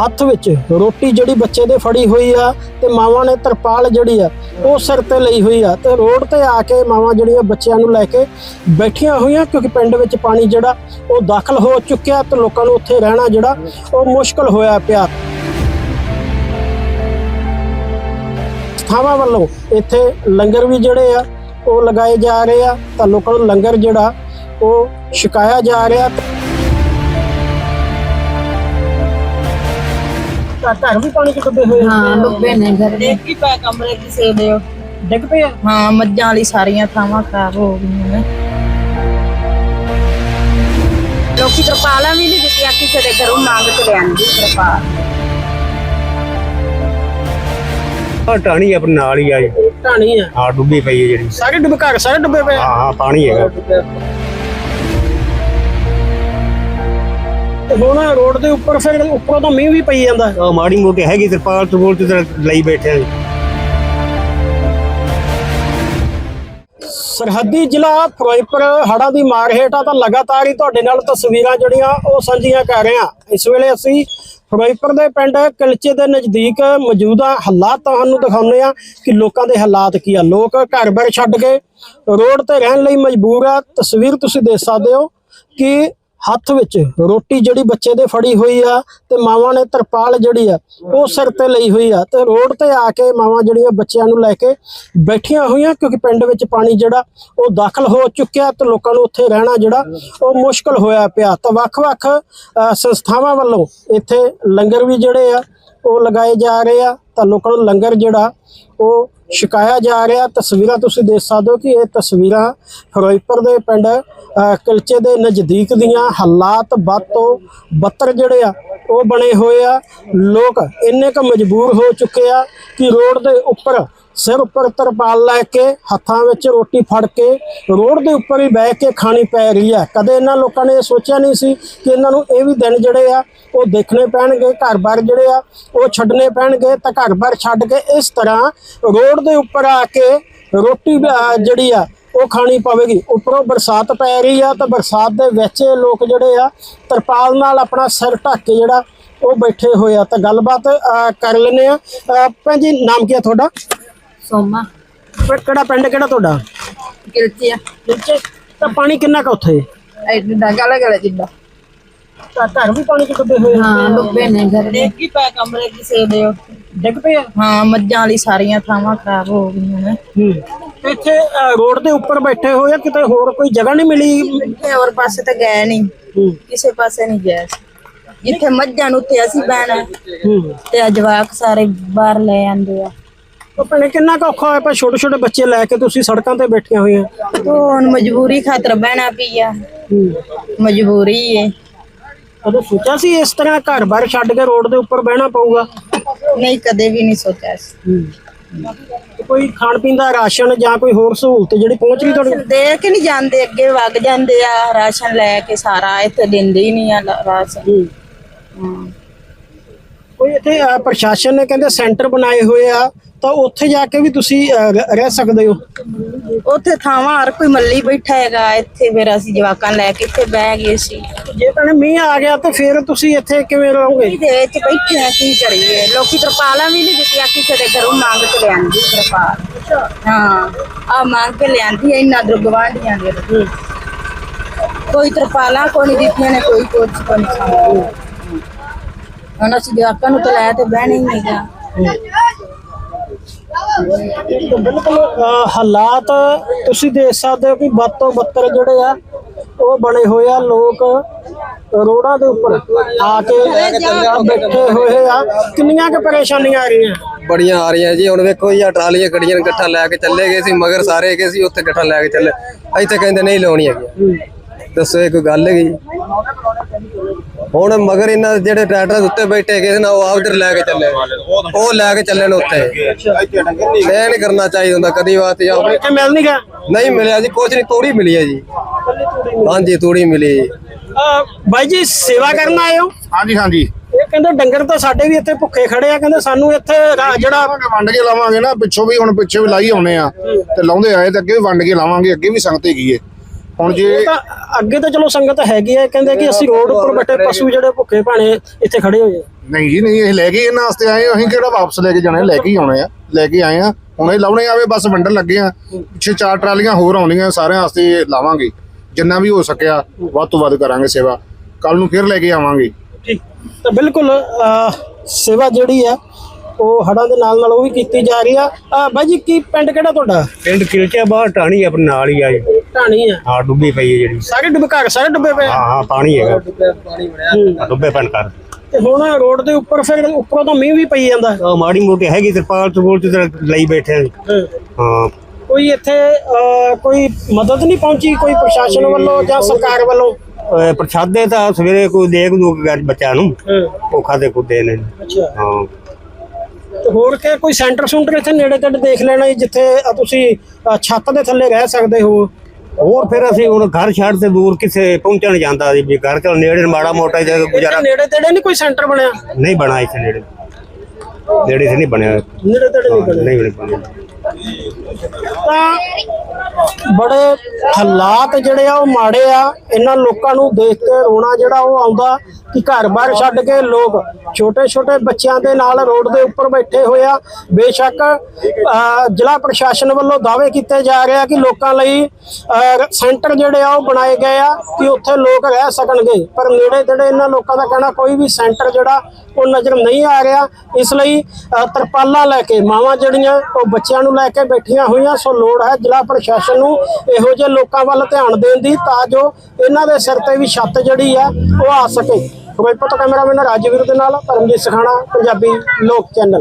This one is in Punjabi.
ਹੱਥ ਵਿੱਚ ਰੋਟੀ ਜਿਹੜੀ ਬੱਚੇ ਦੇ ਫੜੀ ਹੋਈ ਆ ਤੇ ਮਾਵਾਂ ਨੇ ਤਰਪਾਲ ਜਿਹੜੀ ਆ ਉਹ ਸਿਰ ਤੇ ਲਈ ਹੋਈ ਆ ਤੇ ਰੋਡ ਤੇ ਆ ਕੇ ਮਾਵਾਂ ਜਿਹੜੀਆਂ ਬੱਚਿਆਂ ਨੂੰ ਲੈ ਕੇ ਬੈਠੀਆਂ ਹੋਈਆਂ ਕਿਉਂਕਿ ਪਿੰਡ ਵਿੱਚ ਪਾਣੀ ਜਿਹੜਾ ਉਹ ਦਾਖਲ ਹੋ ਚੁੱਕਿਆ ਤੇ ਲੋਕਾਂ ਨੂੰ ਉੱਥੇ ਰਹਿਣਾ ਜਿਹੜਾ ਉਹ ਮੁਸ਼ਕਲ ਹੋਇਆ ਪਿਆ। ਥਾਵਾਂ ਵੱਲੋਂ ਇੱਥੇ ਲੰਗਰ ਵੀ ਜਿਹੜੇ ਆ ਉਹ ਲਗਾਏ ਜਾ ਰਹੇ ਆ ਤਾਂ ਲੋਕਾਂ ਨੂੰ ਲੰਗਰ ਜਿਹੜਾ ਉਹ ਛਕਾਇਆ ਜਾ ਰਿਹਾ ਘਰ ਵੀ ਪਾਣੀ ਚ ਡੁੱਬੇ ਹੋਏ ਆ। ਹਾਂ ਡੁੱਬੇ ਨੇ ਘਰ ਦੇ ਦੇਖ ਕੀ ਪੈ ਕਮਰੇ ਕਿਸੇ ਦੇ ਉਹ। ਡਿੱਗ ਪਏ ਆ ਹਾਂ ਮੱਝਾਂ ਵਾਲੀ ਸਾਰੀਆਂ ਥਾਵਾਂ ਖਰਾਬ ਹੋ ਗਈਆਂ ਨੇ। ਲੋਕੀ ਤਰਪਾਲਾਂ ਵੀ ਨਹੀਂ ਦਿੱਤੀਆਂ ਕਿਸੇ ਦੇ ਘਰੋਂ ਮੰਗ ਕੇ ਲਿਆਂਦੀ ਤਰਪਾਲ ਆ ਟਾਣੀ ਆਪਣੇ ਨਾਲ ਹੀ ਆ ਜੀ ਢਾਣੀ ਆ। ਆ ਡੁੱਬੀ ਪਈ ਹੈ ਜਿਹੜੀ। ਸਾਰੇ ਡੁੱਬੇ ਘਰ ਸਾਰੇ ਡੁੱਬੇ ਪਏ ਹਾਂ ਪਾਣੀ ਹੈਗਾ। ਹੁਣ ਰੋਡ ਦੇ ਉੱਪਰ ਫਿਰ ਉੱਪਰੋਂ ਤਾਂ ਮੀਂਹ ਵੀ ਪਈ ਜਾਂਦਾ। ਉਹ ਮਾੜੀ ਮੋਟੀ ਹੈਗੀ ਤਰਪਾਲ ਤਰਪੋਲ ਤੇ ਤਾਂ ਲਈ ਬੈਠੇ ਆ। ਸਰਹੱਦੀ ਜ਼ਿਲ੍ਹਾ ਫਿਰੋਜ਼ਪੁਰ ਹੜ੍ਹਾਂ ਦੀ ਮਾਰ ਹੇਠ ਆ ਤਾਂ ਲਗਾਤਾਰ ਹੀ ਤੁਹਾਡੇ ਨਾਲ ਤਸਵੀਰਾਂ ਜਿਹੜੀਆਂ ਉਹ ਸਾਂਝੀਆਂ ਕਰ ਰਹੇ ਹਾਂ। ਇਸ ਵੇਲੇ ਅਸੀਂ ਫਿਰੋਜ਼ਪੁਰ ਦੇ ਪਿੰਡ ਕਿਲਚੇ ਦੇ ਨਜ਼ਦੀਕ ਮੌਜੂਦਾ ਹਾਲਾਤ ਤੁਹਾਨੂੰ ਦਿਖਾਉਂਦੇ ਆ ਕਿ ਲੋਕਾਂ ਦੇ ਹਾਲਾਤ ਕੀ ਆ। ਲੋਕ ਘਰ-ਬਾਰ ਛੱਡ ਕੇ ਰੋਡ ਤੇ ਰਹਿਣ ਲਈ ਮਜਬੂਰ ਆ। ਤਸਵੀਰ ਤੁਸੀਂ ਦੇਖ ਸਕਦੇ ਹੋ ਕਿ ਹੱਥ ਵਿੱਚ ਰੋਟੀ ਜਿਹੜੀ ਬੱਚੇ ਦੇ ਫੜੀ ਹੋਈ ਆ ਤੇ ਮਾਵਾਂ ਨੇ ਤਰਪਾਲ ਜਿਹੜੀ ਆ, ਉਹ ਸਿਰ ਤੇ ਲਈ ਹੋਈ ਆ ਤੇ ਰੋਡ ਤੇ ਆ ਕੇ ਮਾਵਾਂ ਜਿਹੜੀਆਂ ਬੱਚਿਆਂ ਨੂੰ ਲੈ ਕੇ ਬੈਠੀਆਂ ਹੋਈਆਂ ਕਿਉਂਕਿ ਪਿੰਡ ਵਿੱਚ ਪਾਣੀ ਜਿਹੜਾ ਉਹ ਦਾਖਲ ਹੋ ਚੁੱਕਿਆ ਤੇ ਲੋਕਾਂ ਨੂੰ ਉੱਥੇ ਰਹਿਣਾ ਜਿਹੜਾ ਉਹ ਮੁਸ਼ਕਲ ਹੋਇਆ ਪਿਆ। ਤਾਂ ਵੱਖ-ਵੱਖ ਸੰਸਥਾਵਾਂ ਵੱਲੋਂ ਇੱਥੇ ਲੰਗਰ ਵੀ ਜਿਹੜੇ ਆ, ਉਹ ਲਗਾਏ ਜਾ ਰਹੇ ਆ। ਤਾਂ ਲੋਕਾਂ ਨੂੰ ਲੰਗਰ ਜਿਹੜਾ ਉਹ ਛਕਾਇਆ ਜਾ ਰਿਹਾ। ਤਸਵੀਰਾਂ ਤੁਸੀਂ ਦੇਖ ਸਕਦੇ ਹੋ ਕਿ ਇਹ ਤਸਵੀਰਾਂ ਫਿਰੋਜ਼ਪੁਰ ਦੇ ਪਿੰਡ ਅ, ਕਿਲਚੇ ਦੇ ਨਜ਼ਦੀਕ ਦੀਆਂ ਹਾਲਾਤ ਵੱਧ ਤੋਂ ਬੱਤਰ ਜਿਹੜੇ ਆ ਉਹ ਬਣੇ ਹੋਏ ਆ। ਲੋਕ ਇੰਨੇ ਕੁ ਮਜਬੂਰ ਹੋ ਚੁੱਕੇ ਆ ਕਿ ਰੋਡ ਦੇ ਉੱਪਰ ਸਿਰ ਉੱਪਰ ਤਰਪਾਲ ਲੈ ਕੇ ਹੱਥਾਂ ਵਿੱਚ ਰੋਟੀ ਫੜ ਕੇ ਰੋਡ ਦੇ ਉੱਪਰ ਹੀ ਬਹਿ ਕੇ ਖਾਣੀ ਪੈ ਰਹੀ ਆ। ਕਦੇ ਇਹਨਾਂ ਲੋਕਾਂ ਨੇ ਇਹ ਸੋਚਿਆ ਨਹੀਂ ਸੀ ਕਿ ਇਹਨਾਂ ਨੂੰ ਇਹ ਵੀ ਦਿਨ ਜਿਹੜੇ ਆ, ਉਹ ਦੇਖਣੇ ਪੈਣਗੇ, ਘਰ-ਬਾਰ ਜਿਹੜੇ ਆ, ਉਹ ਛੱਡਣੇ ਪੈਣਗੇ ਤਾਂ ਘਰ-ਬਾਰ ਛੱਡ ਕੇ ਇਸ ਤਰ੍ਹਾਂ ਰੋਡ ਦੇ ਉੱਪਰ ਆ ਕੇ ਰੋਟੀ ਜਿਹੜੀ ਆ ਉਹ ਖਾਣੀ ਪਵੇਗੀ। ਉੱਪਰੋਂ ਬਰਸਾਤ ਪੈ ਰਹੀ ਆ ਤਾਂ ਬਰਸਾਤ ਦੇ ਵਿੱਚ ਲੋਕ ਜਿਹੜੇ ਆ ਤਰਪਾਲ ਨਾਲ ਆਪਣਾ ਸਿਰ ਢੱਕ ਕੇ ਜਿਹੜਾ ਉਹ ਬੈਠੇ ਹੋਏ ਆ। ਤਾਂ ਗੱਲਬਾਤ ਕਰ ਲੈਨੇ ਆ। ਭੈਣ ਜੀ ਨਾਮ ਕੀ ਆ ਤੁਹਾਡਾ? ਸੋਮਾ। ਕਿਹੜਾ ਪਿੰਡ ਕਿਹੜਾ ਤੁਹਾਡਾ? ਕਿਲਚਿਆ ਵਿੱਚ ਤਾਂ ਪਾਣੀ ਕਿੰਨਾ ਕੁ ਉੱਥੇ? ਐਡਾ ਗਲਾ ਗਲਾ ਤਾਂ ਘਰ ਵੀ ਪਾਣੀ ਚ ਡੁੱਬੇ ਹੋਏ। ਹਾਂ ਡੁੱਬੇ ਨੇ ਘਰ ਦੇ ਕੀ ਪੈ ਕਮਰੇ ਕਿਸੇ ਦੇ ਉਹ। ਡਿੱਗ ਪਏ ਆ? ਹਾਂ ਮੱਝਾਂ ਵਾਲੀ ਸਾਰੀਆਂ ਥਾਵਾਂ ਖਰਾਬ ਹੋ ਗਈਆਂ ਨੇ। ਹੂੰ। ਤੇ ਇੱਥੇ ਅਹ, ਰੋਡ ਦੇ ਉੱਪਰ ਬੈਠੇ ਹੋਏ ਆ ਕਿਤੇ ਹੋਰ ਕੋਈ ਜਗ੍ਹਾ ਨਹੀਂ ਮਿਲੀ? ਕਿਤੇ ਹੋਰ ਪਾਸੇ ਤੇ ਗਏ ਨਹੀਂ ਹੂੰ। ਕਿਸੇ ਪਾਸੇ ਨਹੀਂ ਗਏ ਅਸੀਂ। ਜਿੱਥੇ ਮੱਝਾਂ ਨੂੰ ਉੱਥੇ ਅਸੀਂ ਬਹਿਣਾ। ਹੂੰ। ਤੇ ਆ ਜਵਾਕ ਸਾਰੇ ਬਾਹਰ ਲੈ ਆਂਦੇ ਆ। ਉਹ ਭੈਣੇ ਕਿੰਨਾ ਕੁ ਔਖਾ ਹੋਇਆ ਪਿਆ? ਛੋਟੇ ਛੋਟੇ ਬੱਚੇ ਲੈ ਕੇ ਤੁਸੀਂ ਸੜਕਾਂ ਤੇ ਬੈਠੀਆਂ ਹੋਈਆਂ। ਤੋ ਹੁਣ ਮਜਬੂਰੀ ਖਾਤਰ ਬਹਿਣਾ ਪਈਆ ਹੂੰ। ਮਜਬੂਰੀ ਏ। ਕਦੇ ਸੋਚਿਆ ਸੀ ਇਸ ਤਰ੍ਹਾਂ ਘਰ-ਬਾਰ ਛੱਡ ਕੇ ਰੋਡ ਦੇ ਉੱਪਰ ਬਹਿਣਾ ਪਊਗਾ? ਨਹੀਂ ਕਦੇ ਵੀ ਨਹੀਂ ਸੋਚਿਆ ਸੀ। ਕੋਈ ਖਾਣ ਪੀਣ ਦਾ ਰਾਸ਼ਨ ਜਾਂ ਕੋਈ ਹੋਰ ਸਹੂਲਤ ਜਿਹੜੀ ਪਹੁੰਚ ਰਹੀ ਤੁਹਾਡੇ ਦੇ ਕੇ ਨਹੀਂ ਜਾਂਦੇ ਅੱਗੇ ਵਗ ਜਾਂਦੇ ਆ ਰਾਸ਼ਨ ਲੈ ਕੇ ਸਾਰਾ ਇੱਥੇ ਦਿੰਦੇ ਹੀ ਨਹੀਂ ਆ ਲ- ਰਾਸ਼ਨ। ਹਾਂ। ਕੋਈ ਇੱਥੇ ਅਹ, ਪ੍ਰਸ਼ਾਸਨ ਨੇ ਕਹਿੰਦੇ ਸੈਂਟਰ ਬਣਾਏ ਹੋਏ ਆ ਤਾਂ ਉੱਥੇ ਜਾ ਕੇ ਵੀ ਤੁਸੀਂ ਅਹ, ਰ- ਰਹਿ ਸਕਦੇ ਹੋ। ਉੱਥੇ ਥਾਵਾਂ ਹਰ ਕੋਈ ਮੱਲੀ ਬੈਠਾ ਹੈਗਾ ਇੱਥੇ ਫਿਰ ਅਸੀਂ ਜਵਾਕਾਂ ਲੈ ਕੇ ਇੱਥੇ ਬਹਿ ਗਏ ਸੀ। ਜੇ ਤਾਂ ਮੀਂਹ ਆ ਗਿਆ ਤਾਂ ਫਿਰ ਤੁਸੀਂ ਇੱਥੇ ਕਿਵੇਂ ਰਹੋਗੇ? ਇਹਦੇ ਵਿੱਚ ਬੈਠੇ ਆ ਕੀ ਕਰੀਏ? ਲੋਕੀ ਤਰਪਾਲਾਂ ਵੀ ਨਹੀਂ ਦਿੱਤੀਆਂ ਕਿਸੇ ਦੇ ਘਰੋਂ ਮੰਗ ਕੇ ਲਿਆਂਦੀ ਤਰਪਾਲ। ਹਾਂ ਆ ਮੰਗ ਕੇ ਲਿਆਂਦੀ ਐ ਇੰਨਾ ਦਰ ਗਵਾਂਢੀਆਂ ਦੇ ਕੋਈ ਤਰਪਾਲਾਂ ਕੋਈ ਨਹੀਂ ਦਿੱਤੀਆਂ ਨੇ ਕੋਈ ਕੁਛ ਕੋਈ ਨਹੀਂ। ਹੁਣ ਅਸੀਂ ਜਵਾਕਾਂ ਨੂੰ ਤਾਂ ਲੈ ਤੇ ਬਹਿਣਾ ਹੀ ਨਹੀਂਗਾ ਤਾਂ ਬਿਲਕੁਲ ਹਾਲਾਤ ਤੁਸੀਂ ਦੇਖ ਸਕਦੇ ਹੋ ਕਿ ਵੱਧ ਤੋਂ ਬੱਤਰ ਜਿਹੜੇ ਆ ਉਹ ਬਣੇ ਹੋਏ ਆ ਲੋਕ ਰੋਡਾਂ ਦੇ ਉੱਪਰ ਆ ਕੇ ਬੈਠੇ ਹੋਏ ਆ। ਕਿੰਨੀਆਂ ਕੁ ਪਰੇਸ਼ਾਨੀਆਂ ਆ ਰਹੀਆਂ? ਬੜੀਆਂ ਆ ਰਹੀਆਂ ਜੀ। ਹੁਣ ਵੇਖੋ ਜੀ ਆ ਟਰਾਲੀਆਂ ਗੱਡੀਆਂ ਇਕੱਠਾ ਲੈ ਕੇ ਚੱਲੇ ਗਏ ਸੀ ਮਗਰ ਸਾਰੇ ਗਏ ਸੀ ਉੱਥੇ ਇਕੱਠਾ ਲੈ ਕੇ ਚੱਲੇ। ਇੱਥੇ ਕਹਿੰਦੇ ਨਹੀਂ ਲਾਉਣੀ ਹੈਗੀ। ਦੱਸੋ ਇਹ ਕੋਈ ਗੱਲ ਹੈਗੀ? ਹੁਣ ਮਗਰ ਇਹਨਾਂ ਦੇ ਜਿਹੜੇ ਟਰੈਕਟਰ ਉੱਤੇ ਬੈਠੇ ਗਏ ਸੀ ਨਾ ਉਹ ਆਪ ਲੈ ਕੇ ਚੱਲੇ। ਉਹ ਲੈ ਕੇ ਚੱਲੇ ਨੇ ਉੱਥੇ। ਇਹ ਨਹੀਂ ਕਰਨਾ ਚਾਹੀਦਾ ਹੁੰਦਾ ਕਦੀ ਵਾਸਤੇ ਜਾਂ ਇੱਥੇ ਮਿਲ ਨਹੀਂ ਗਿਆ? ਨਹੀਂ ਮਿਲਿਆ ਜੀ ਕੁਛ ਨਹੀਂ ਤੂੜੀ ਮਿਲੀ ਹੈ ਜੀ। ਹਾਂਜੀ ਤੂੜੀ ਮਿਲੀ ਜੀ। ਬਾਈ ਜੀ ਸੇਵਾ ਕਰਨ ਆਏ ਹੋ? ਹਾਂਜੀ ਹਾਂਜੀ। ਇਹ ਕਹਿੰਦੇ ਡੰਗਰ ਤਾਂ ਸਾਡੇ ਵੀ ਇੱਥੇ ਭੁੱਖੇ ਖੜੇ ਆ ਕਹਿੰਦੇ ਸਾਨੂੰ ਇੱਥੇ ਰਾ- ਜਿਹੜਾ ਵੰਡ ਕੇ ਲਾਵਾਂਗੇ ਨਾ ਪਿੱਛੋਂ ਵੀ ਹੁਣ ਪਿੱਛੇ ਵੀ ਲਾਈ ਆਉਨੇ ਆ। ਤੇ ਲਾਉਂਦੇ ਆਏ ਤੇ ਅੱਗੇ ਵੀ ਵੰਡ ਕੇ ਲਾਵਾਂਗੇ ਅੱਗੇ ਵੀ ਸੰਗਤ ਹੈਗੀ ਏ। ਹੁਣ ਜੇ ਤਾਂ ਅੱਗੇ ਤਾਂ ਚਲੋ ਸੰਗਤ ਹੈਗੀ ਹੈ ਕਹਿੰਦੇ ਕਿ ਅਸੀਂ ਰੋਡ ਉੱਪਰ ਬੈਠੇ ਪਸ਼ੂ ਜਿਹੜੇ ਭੁੱਖੇ ਭਾਣੇ ਇੱਥੇ ਖੜੇ ਹੋਏ ਆ। ਨਹੀਂ ਜੀ ਨਹੀਂ ਇਹ ਲੈ ਕੇ ਇਹਨਾਂ ਵਾਸਤੇ ਆਏ ਹਾਂ, ਅਸੀਂ ਕਿਹੜਾ ਵਾਪਸ ਲੈ ਕੇ ਜਾਣੇ ਲੈ ਕੇ ਹੀ ਆਉਣੇ ਆ ਲੈ ਕੇ ਆਏ ਆ। ਹੁਣੇ ਲਾਉਣੇ ਆਵੇ ਬਸ ਵੰਡਣ ਲੱਗੇ ਆ। ਪਿੱਛੇ ਚਾਰ ਟਰਾਲੀਆਂ ਹੋਰ ਆਉਂਦੀਆਂ ਸਾਰਿਆਂ ਵਾਸਤੇ ਲਾਵਾਂਗੇ। ਜਿੰਨਾ ਵੀ ਹੋ ਸਕਿਆ ਵੱਧ ਤੋਂ ਵੱਧ ਕਰਾਂਗੇ ਸੇਵਾ। ਕੱਲ ਨੂੰ ਫਿਰ ਲੈ ਕੇ ਆਵਾਂਗੇ। ਠੀਕ ਤਾਂ ਬਿਲਕੁਲ ਸੇਵਾ ਜਿਹੜੀ ਆ ਉਹ ਹੜਾਂ ਦੇ ਨਾਲ ਨਾਲ ਉਹ ਵੀ ਕੀਤੀ ਜਾ ਰਹੀ ਆ। ਬਾਈ ਜੀ ਕੀ ਪਿੰਡ ਕਿਹੜਾ ਤੁਹਾਡਾ? ਪਿੰਡ ਕਿਲਚਾ ਬਾਹਰ ਟਾਣੀ ਆਪਣੇ ਨਾਲ ਹੀ ਆ ਜੀ। ਢਾਣੀ ਆ। ਹਾਂ ਡੁੱਬੀ ਪਈ ਹੈ ਜਿਹੜੀ। ਸਾਰੇ ਡੁੱਬੇ ਘਰ ਸਾਰੇ ਡੁੱਬੇ ਪਏ। ਆ? ਹਾਂ ਹਾਂ ਪਾਣੀ ਹੈਗਾ। ਹੂੰ। ਡੁੱਬੇ ਪੈਣ ਕਰ ਤੇ ਹੁਣ ਰੋਡ ਦੇ ਉੱਪਰ ਫਿਰ ਉੱਪਰੋਂ ਤਾਂ ਮੀਂਹ ਵੀ ਪਈ ਜਾਂਦਾ। ਉਹ ਮਾੜੀ ਮੋਟੀ ਹੈਗੀ ਤਰਪਾਲ ਤਰਪੂਲ ਤੇ ਲਈ ਬੈਠੇ। ਹਾਂ। ਹਾਂ। ਕੋਈ ਇੱਥੇ ਕੋਈ ਮਦਦ ਨਹੀਂ ਪਹੁੰਚੀ ਕੋਈ ਪ੍ਰਸ਼ਾਸਨ ਵੱਲੋਂ ਜਾਂ ਸਰਕਾਰ ਵੱਲੋਂ? ਪ੍ਰਸ਼ਾਦੇ ਤਾਂ ਸਵੇਰੇ ਕੋਈ ਦੇਖ ਦੂ ਬੱਚਿਆਂ ਨੂੰ। ਉਹ ਖਾਦੇ ਕੁੱਦੇ ਨੇ। ਅੱਛਾ। ਹਾਂ। ਤੇ ਹੋਰ ਕਿ ਕੋਈ ਸੈਂਟਰ ਸੁੰਟਰ ਇੱਥੇ ਨੇੜੇ ਤੇੜੇ ਦੇਖ ਲੈਣਾ ਜਿੱਥੇ ਤੁਸੀਂ ਛੱਤ ਦੇ ਥੱਲੇ ਰਹਿ ਸਕਦੇ ਹੋ। ਹੋਰ ਫਿਰ ਅਸੀਂ ਹੁਣ ਘਰ ਛੱਡ ਤੇ ਦੂਰ ਕਿਸੇ ਪਹੁੰਚਣ ਜਾਂਦਾ ਸੀ ਵੀ ਘਰ ਚੋਂ ਨੇੜੇ ਮਾੜਾ ਮੋਟਾ ਜਿਹਾ ਗੁਜ਼ਾਰਾ ਨੇੜੇ ਤੇੜੇ ਨਹੀਂ ਕੋਈ ਸੈਂਟਰ ਬਣਿਆ? ਨਹੀਂ ਬਣਾ ਇੱਥੇ ਨੇੜੇ। ਨੇੜੇ ਤੇ ਨਹੀਂ ਬਣਿਆ। ਨੇੜੇ ਤੇੜੇ ਨਹੀਂ ਬਣਿਆ। ਨਹੀਂ ਬਣਿਆ। ਤਾਂ ਬੜੇ ਹਾਲਾਤ ਜਿਹੜੇ ਆ ਉਹ ਮਾੜੇ ਆ। ਇਹਨਾਂ ਲੋਕਾਂ ਨੂੰ ਦੇਖ ਕੇ ਰੋਣਾ ਜਿਹੜਾ ਉਹ ਆਉਂਦਾ ਕਿ ਘਰ-ਬਾਰ ਛੱਡ ਕੇ ਲੋਕ ਛੋਟੇ-ਛੋਟੇ ਬੱਚਿਆਂ ਦੇ ਨਾਲ ਰੋਡ ਦੇ ਉੱਪਰ ਬੈਠੇ ਹੋਏ ਆ। ਬੇਸ਼ੱਕ ਜ਼ਿਲ੍ਹਾ ਪ੍ਰਸ਼ਾਸਨ ਵੱਲੋਂ ਦਾਅਵੇ ਕੀਤੇ ਜਾ ਰਹੇ ਆ ਕਿ ਲੋਕਾਂ ਲਈ ਅਹ, ਸੈਂਟਰ ਜਿਹੜੇ ਆ ਉਹ ਬਣਾਏ ਗਏ ਆ ਕਿ ਉੱਥੇ ਲੋਕ ਰਹਿ ਸਕਣਗੇ। ਪਰ ਨੇੜੇ ਤੇੜੇ ਇਹਨਾਂ ਲੋਕਾਂ ਦਾ ਕਹਿਣਾ ਕੋਈ ਵੀ ਸੈਂਟਰ ਜਿਹੜਾ ਉਹ ਨਜ਼ਰ ਨਹੀਂ ਆ ਰਿਹਾ। ਇਸ ਲਈ ਅਹ, ਤਰਪਾਲਾਂ ਲੈ ਕੇ ਮਾਵਾਂ ਜਿਹੜੀਆਂ ਉਹ ਬੱਚਿਆਂ ਨੂੰ ਲੈ ਕੇ ਬੈਠੀਆਂ ਹੋਈਆਂ ਸੋ ਲੋੜ ਹੈ ਜ਼ਿਲ੍ਹਾ ਪ੍ਰਸ਼ਾਸਨ ਨੂੰ ਇਹੋ ਜਿਹੇ ਲੋਕਾਂ ਵੱਲ ਧਿਆਨ ਦੇਣ ਦੀ ਤਾਂ ਜੋ ਇਹਨਾਂ ਦੇ ਸਿਰ ਤੇ ਵੀ ਛੱਤ ਜਿਹੜੀ ਆ ਉਹ ਆ ਸਕੇ। ਫਿਰੋਜ਼ਪੁਰ ਤੋਂ ਕੈਮਰਾਮੈਨ ਰਾਜਵੀਰ ਦੇ ਨਾਲ ਪਰਮਜੀਤ ਸਖਾਣਾ ਪੰਜਾਬੀ ਲੋਕ ਚੈਨਲ।